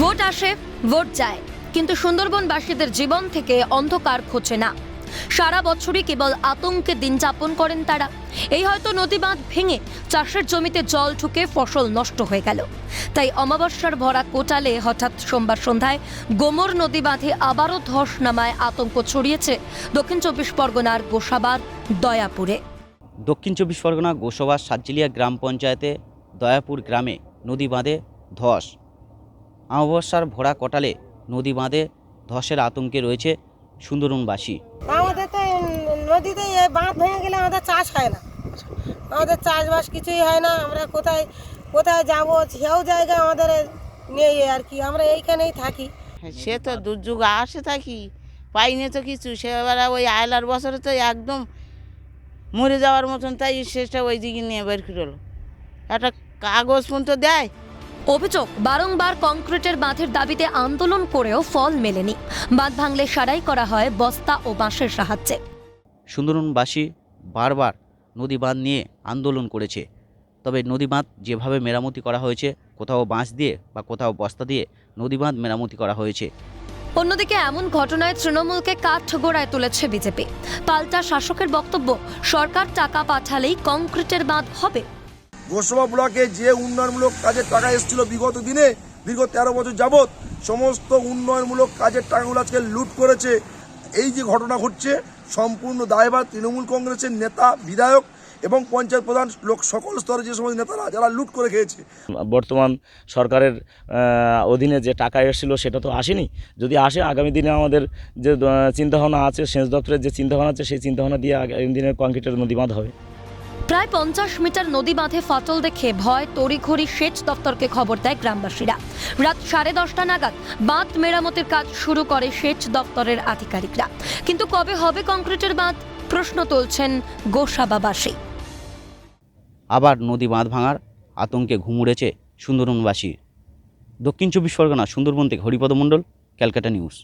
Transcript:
Vote আসে, vote যায়। কিন্তু সুন্দরবনবাসীদের জীবন থেকে অন্ধকার খোঁচে না। সারা বছরই কেবল আতঙ্কে দিন যাপন করেন তারা। এই হয়তো নদী বাঁধ ভেঙে চাষের জমিতে জল ঢুকে ফসল নষ্ট হয়ে গেল। তাই অমাবস্যার ভরা কোটালে হঠাৎ সোমবার সন্ধ্যায় গোমর নদী বাঁধে আবারও ধস নামায় আতঙ্ক ছড়িয়েছে দক্ষিণ চব্বিশ পরগনার গোসাবার দয়াপুরে। দক্ষিণ চব্বিশ পরগনা গোসবা সাতজিলিয়া গ্রাম পঞ্চায়েতে দয়াপুর গ্রামে নদী বাঁধে ধস। অমাবস্যার ভরা কটালে নদী বাঁধে ধসের আতঙ্কে রয়েছে সুন্দরবনবাসী। আমাদের তো এই নদীতে বাঁধ ভেঙে গেলে আমাদের চাষ হয় না। আমাদের চাষবাস কিছুই হয় না আমরা কোথায় কোথায় যাব সেও জায়গা আমাদের নেই আর কি আমরা এইখানেই থাকি। সে তো দুর্যোগ আসে থাকি পাইনি তো কিছু সে এবার ওই আয়লার বছরে তো একদম মরে যাওয়ার মতন তাই শেষটা ওই দিকে নিয়ে বের করে একটা কাগজ পর্যন্ত দেয় অভিযোগ বারংবার কংক্রিটের বাঁধের দাবিতে আন্দোলন করেও ফল মেলেনি। বাঁধ ভাঙলে সারাই করা হয় বস্তা ও বাঁশের সাহায্যে। সুন্দরবনবাসী বারবার নদী বাঁধ নিয়ে আন্দোলন করেছে। তবে নদী বাঁধ যেভাবে মেরামতি করা হয়েছে কোথাও বাঁশ দিয়ে বা কোথাও বস্তা দিয়ে নদী বাঁধ মেরামতি করা হয়েছে। অন্যদিকে এমন ঘটনায় তৃণমূলকে কাঠগোড়ায় তুলেছে বিজেপি। পাল্টা শাসকের বক্তব্য সরকার টাকা পাঠালেই কংক্রিটের বাঁধ হবে। গোসবা ব্লকে যে উন্নয়নমূলক কাজের টাকা এসেছিল বিগত দিনে, দীর্ঘ তেরো বছর যাবৎ সমস্ত উন্নয়নমূলক কাজের টাকাগুলো আজকে লুট করেছে। এই যে ঘটনা ঘটছে, সম্পূর্ণ দায়ভার তৃণমূল কংগ্রেসের নেতা, বিধায়ক এবং পঞ্চায়েত প্রধান লোক সকল স্তরে যে সমস্ত নেতারা, যারা লুট করে খেয়েছে। বর্তমান সরকারের অধীনে যে টাকা এসেছিল সেটা তো আসেনি। যদি আসে, আগামী দিনে আমাদের যে চিন্তাভাবনা আছে, সেচ দপ্তরের যে চিন্তাভাবনা আছে, সেই চিন্তাভাবনা দিয়ে আগামী দিনে কংক্রিটের নদীবাঁধ হবে। প্রায় পঞ্চাশ মিটার নদী বাঁধে ফাটল দেখে ভয়, তড়িঘড়ি সেচ দপ্তরকে খবর দেয় গ্রামবাসীরা। রাত সাড়ে দশটা নাগাদ বাঁধ মেরামতের কাজ শুরু করে সেচ দপ্তরের আধিকারিকরা। কিন্তু কবে হবে কংক্রিটের বাঁধ? প্রশ্ন তুলছেন গোসাবাবাসী। আবার নদী বাঁধ ভাঙার আতঙ্কে ঘুমুড়েছে সুন্দরবনবাসী। দক্ষিণ চব্বিশ পরগনা, সুন্দরবন থেকে হরিপদ মণ্ডল, ক্যালকাটা নিউজ।